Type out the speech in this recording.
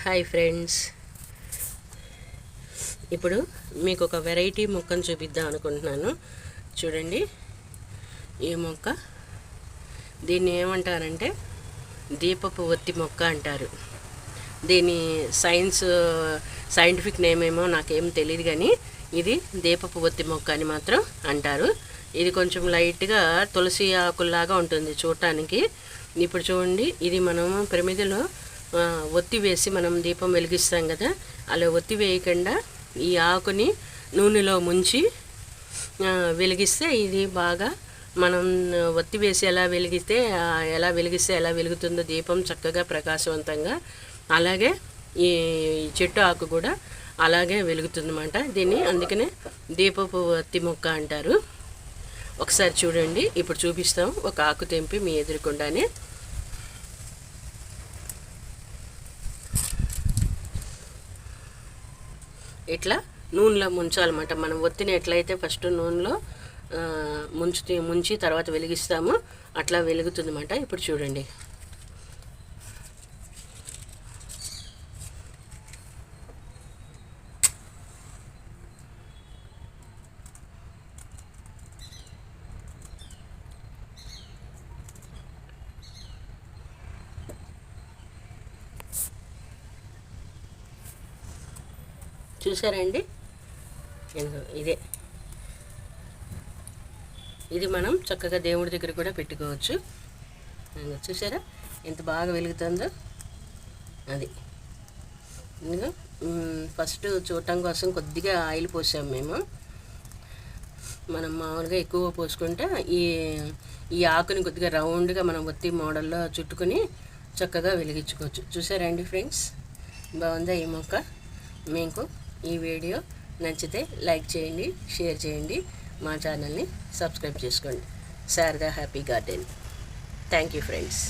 Hi friends ఇప్పుడు మీకు ఒక వెరైటీ మొక్కను చూపిద్దాం అనుకుంటున్నాను. చూడండి. ఈ మొక్క దీన్ని ఏమంటారంటే దీపపు ఒత్తి మొక్క అంటారు. దీని సైన్స్ సైంటిఫిక్ నేమ్ ఏమో నాకేం తెలియదు కానీ ఇది దీపపు ఒత్తి మొక్క అని మాత్రం అంటారు. ఇది కొంచెం లైట్గా తులసి ఆకుల్లాగా ఉంటుంది చూడటానికి. ఇప్పుడు చూడండి ఇది మనం ప్రమిదిలో ఒత్తి వేసి మనం దీపం వెలిగిస్తాం కదా అలా ఒత్తి వేయకుండా ఈ ఆకుని నూనెలో ముంచి వెలిగిస్తే ఇది బాగా మనం ఒత్తి వేసి ఎలా వెలిగిస్తే ఎలా వెలిగిస్తే ఎలా వెలుగుతుందో దీపం చక్కగా ప్రకాశవంతంగా అలాగే ఈ చెట్టు ఆకు కూడా అలాగే వెలుగుతుందన్నమాట. దీన్ని అందుకనే దీపపు ఒత్తి మొక్క అంటారు. ఒకసారి చూడండి ఇప్పుడు చూపిస్తాం ఒక ఆకు తెంపి మీ ఎదురుకుండానే. ఇట్లా నూనెలో ముంచాలన్నమాట. మనం ఒత్తిని ఎట్లయితే ఫస్ట్ నూనెలో ముంచి ముంచి తర్వాత వెలిగిస్తామో అట్లా వెలుగుతుందన్నమాట. ఇప్పుడు చూడండి. చూసారండి ఇదే. ఇది మనం చక్కగా దేవుడి దగ్గర కూడా పెట్టుకోవచ్చు. చూసారా ఎంత బాగా వెలుగుతుందో. అది. ఇదిగో ఫస్ట్ చూడటం కోసం కొద్దిగా ఆయిల్ పోసాం మేము. మనం మామూలుగా ఎక్కువ పోసుకుంటే ఈ ఈ ఆకుని కొద్దిగా రౌండ్గా మనం ఒత్తి మోడల్లో చుట్టుకొని చక్కగా వెలిగించుకోవచ్చు. చూసారండి ఫ్రెండ్స్? బాగుందా ఈ మొక్క? మీకు ఈ వీడియో నచ్చితే లైక్ చేయండి షేర్ చేయండి మా ఛానల్ని సబ్స్క్రైబ్ చేసుకోండి. Sharada happy garden. Thank you friends.